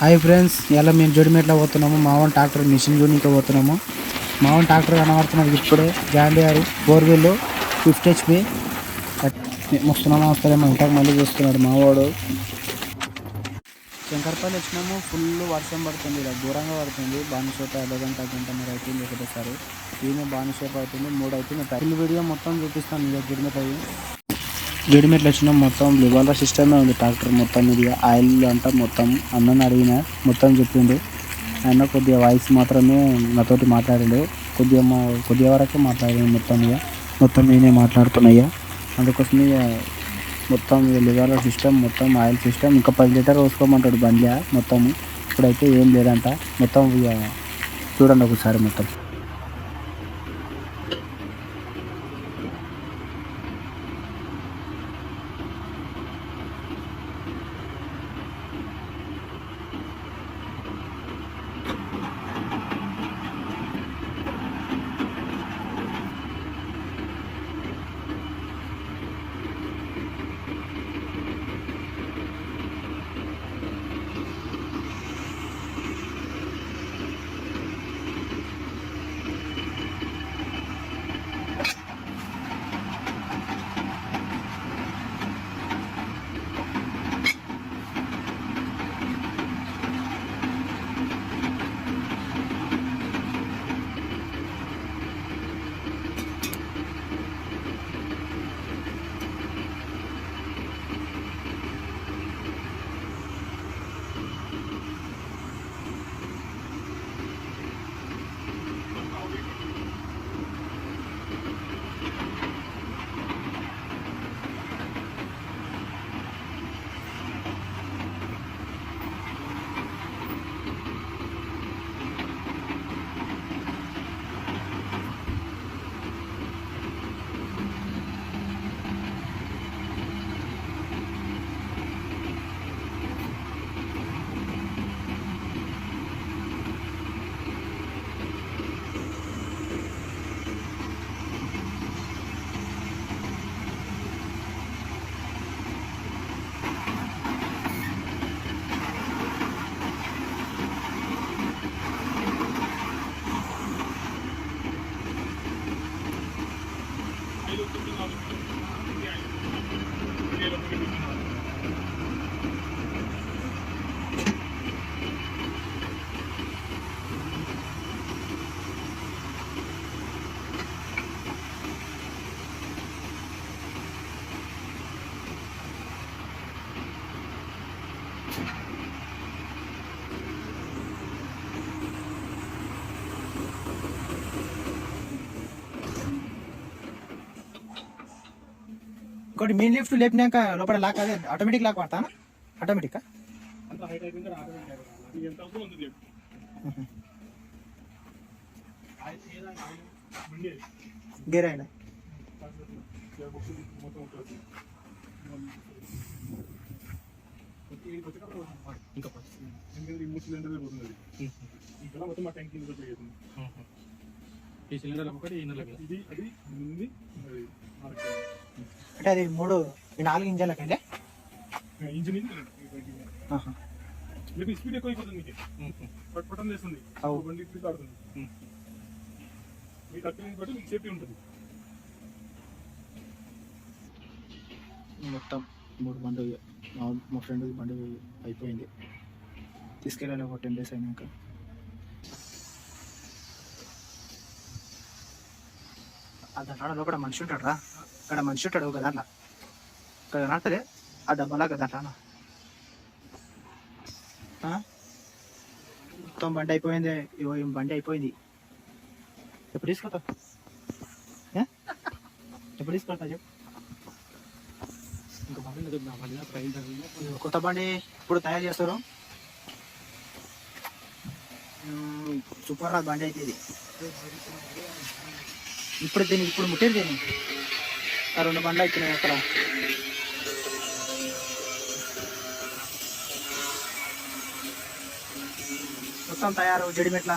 Hi friends ఇలా మేము జడిమెట్లో పోతున్నాము? మావన్ ట్రాక్టర్ మిషన్ జూనికి పోతున్నాము. మావన్ ట్రాక్టర్ కనబడుతున్నది ఇప్పుడే John Deere four wheel fifth HP. వస్తున్నామా వస్తారేమో ఇంతకు మళ్ళీ చూస్తున్నాడు మావాడు. శంకర్పల్లి వచ్చినాము ఫుల్ వర్షం పడుతుంది ఇలా దూరంగా పడుతుంది. బానిషేప అర్ధ గంట గంటన్నర అవుతుంది ఒకటేసారి. ఈమె బానిషేప అవుతుంది మూడు అవుతుంది. ఫుల్ వీడియో మొత్తం చూపిస్తాను ఇక గిరిమెట్ అయ్యి గిడిమెట్లు వచ్చిన మొత్తం లివాల సిస్టమే ఉంది ట్రాక్టర్ మొత్తం ఇది ఆయిల్ అంతా మొత్తం అన్నని అడిగిన మొత్తం చెప్పిండు. ఆయన కొద్దిగా వాయిస్ మాత్రమే నాతోటి మాట్లాడిండు. కొద్దిగా మా కొద్దిగా వరకే మాట్లాడిండు మొత్తం ఇక మొత్తం నేనే మాట్లాడుతున్నాయ్యా. అందుకోసం ఇక మొత్తం లివాల సిస్టమ్ మొత్తం ఆయిల్ సిస్టమ్ ఇంకా పది లీటర్ వేసుకోమంటాడు బండ్ల మొత్తం ఇప్పుడైతే ఏం లేదంట. మొత్తం ఇక చూడండి ఒకసారి మొత్తం. ਇਹ ਲੋਕ ਕਿੰਨਾ ఇంకోటి మెయిన్ లిఫ్ట్ లేపినాక లోపల లాక్ అదే ఆటోమేటిక్ లాక్ పడతానా ఆటోమేటిక్ గేర్ అయినా ఇంకా మూడు సిలిండర్ పోతుంది అది ఇక్కడ మొత్తం మా ట్యాంక్ కింద పోతుంది ఈ సిలిండర్ ఒకటి ఇది అది ఉంది అది అంటే అది మూడు ఈ నాలుగు ఇంజన్లకండి ఇంజిన్ ఇది మీకు స్పీడ్ ఎక్కువ అయిపోతుంది మీకు. పట్ పట్టం చేస్తుంది. అవు. బండి స్పీడ్ ఆడుతుంది ఉం. మీకు అక్కడ బట్టి మీకు సేఫ్టీ ఉంటుంది. మొత్తం మూడు బండి మా ఫ్రెండ్ బండి అయిపోయింది. తీసుకెళ్ళాలి ఒక టెన్ డేస్ అయినాక. దాంట్లో లోపల మనిషి ఉంటాడు రా అక్కడ మనిషి ఉంటాడు కదా అన్న. ఇక్కడ నడుతుంది ఆ డబ్బాలా కదా అన్న. మొత్తం బండి అయిపోయింది. ఇగో బండి అయిపోయింది. ఎప్పుడు తీసుకొస్తావు ఎప్పుడు తీసుకొస్తా చెప్పు. ఇంకా బాగా లేదు కొత్త బండి ఇప్పుడు తయారు చేస్తారు. సూపర్ రా బండి అయితే ఇది. ఇప్పుడు దీన్ని ఇప్పుడు ముట్టేది దీన్ని. రెండు బండ్లు ఎక్కినాయి అక్కడ. మొత్తం తయారు జడిమెట్ల.